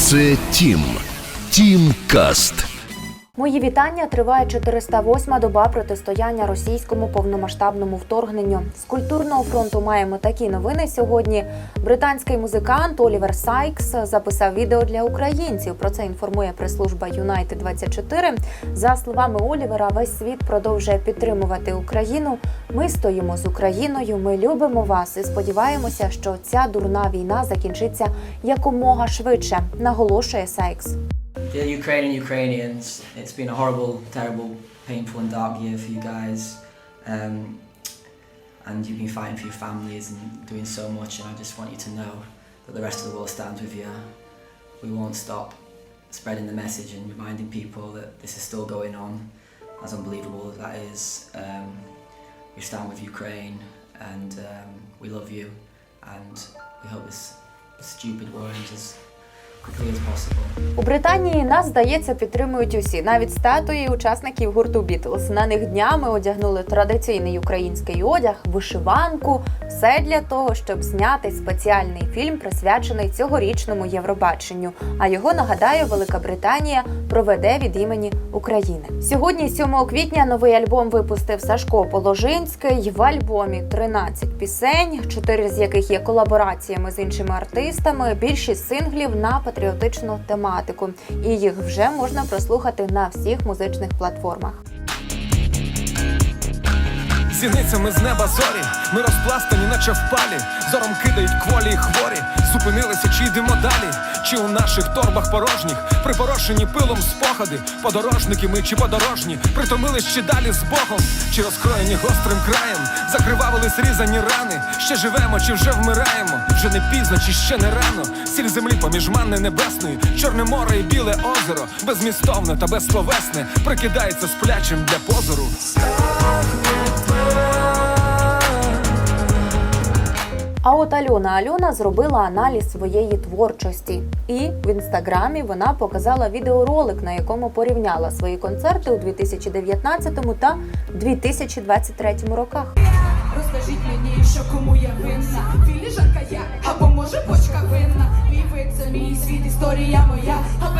Це Тім. Тім Каст. Мої вітання триває 408-ма доба протистояння російському повномасштабному вторгненню. З культурного фронту маємо такі новини сьогодні. Британський музикант Олівер Сайкс записав відео для українців. Про це інформує прес-служба Юнайтед 24 За словами Олівера, весь світ продовжує підтримувати Україну. Ми стоїмо з Україною. Ми любимо вас і сподіваємося, що ця дурна війна закінчиться якомога швидше. Наголошує Сайкс. Dear Ukraine and Ukrainians, it's been a horrible, terrible, painful, and dark year for you guys. Um, and you've been fighting for your families and doing so much, and I just want you to know that the rest of the world stands with you. We won't stop spreading the message and reminding people that this is still going on, as unbelievable as that is. Um, we stand with Ukraine, and um, we love you, and we hope this stupid war ends У Британії нас здається підтримують усі, навіть статуї учасників гурту Бітлз. На них днями одягнули традиційний український одяг, вишиванку. Все для того, щоб зняти спеціальний фільм, присвячений цьогорічному Євробаченню. А його нагадаю, Велика Британія проведе від імені України. Сьогодні, 7 квітня, новий альбом випустив Сашко Положинський. В альбомі 13 пісень, 4 з яких є колабораціями з іншими артистами. Більшість синглів на патріотичну тематику, і їх вже можна прослухати на всіх музичних платформах. Зіницями з неба зорі, ми розпластані, наче впалі, зором кидають кволі й хворі, зупинилися, чи йдемо далі, чи у наших торбах порожніх, припорошені пилом спогади, подорожники ми чи подорожні, притомились чи далі з Богом, чи розкроєні гострим краєм, закривавились різані рани, ще живемо, чи вже вмираємо, вже не пізно, чи ще не рано, сіль землі поміж манни небесної, чорне море і біле озеро, безмістовне та безсловесне, прикидається сплячим для позору. А от Альона Альона зробила аналіз своєї творчості, і в інстаграмі вона показала відеоролик, на якому порівняла свої концерти у 2019 та 2023 роках. Розкажіть мені, що кому я винна? Філіжанка я, або може почка винна? Мій вид це мій світ, історія моя. А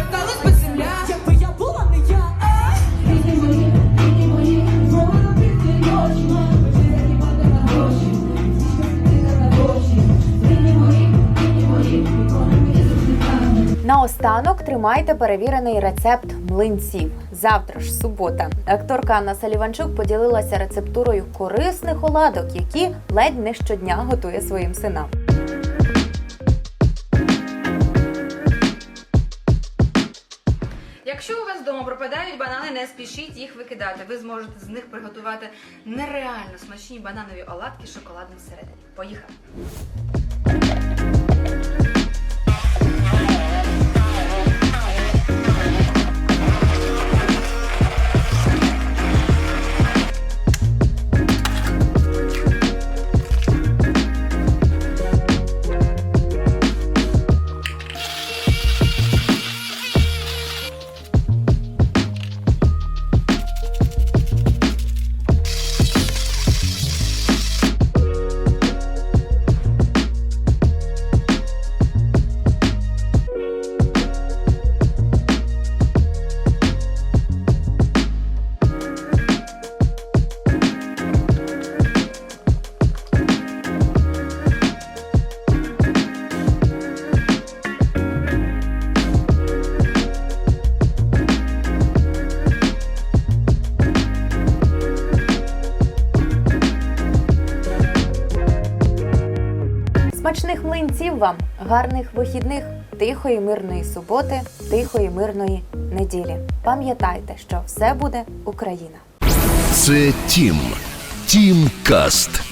Наостанок тримайте перевірений рецепт млинців. Завтра ж субота. Акторка Анна Саліванчук поділилася рецептурою корисних оладок, які ледь не щодня готує своїм синам. Якщо у вас вдома пропадають банани, не спішіть їх викидати. Ви зможете з них приготувати нереально смачні бананові оладки з шоколадом всередині. Поїхали! Смачних млинців вам, гарних вихідних, тихої мирної суботи, тихої мирної неділі. Пам'ятайте, що все буде Україна. Це Тім. Тім Каст.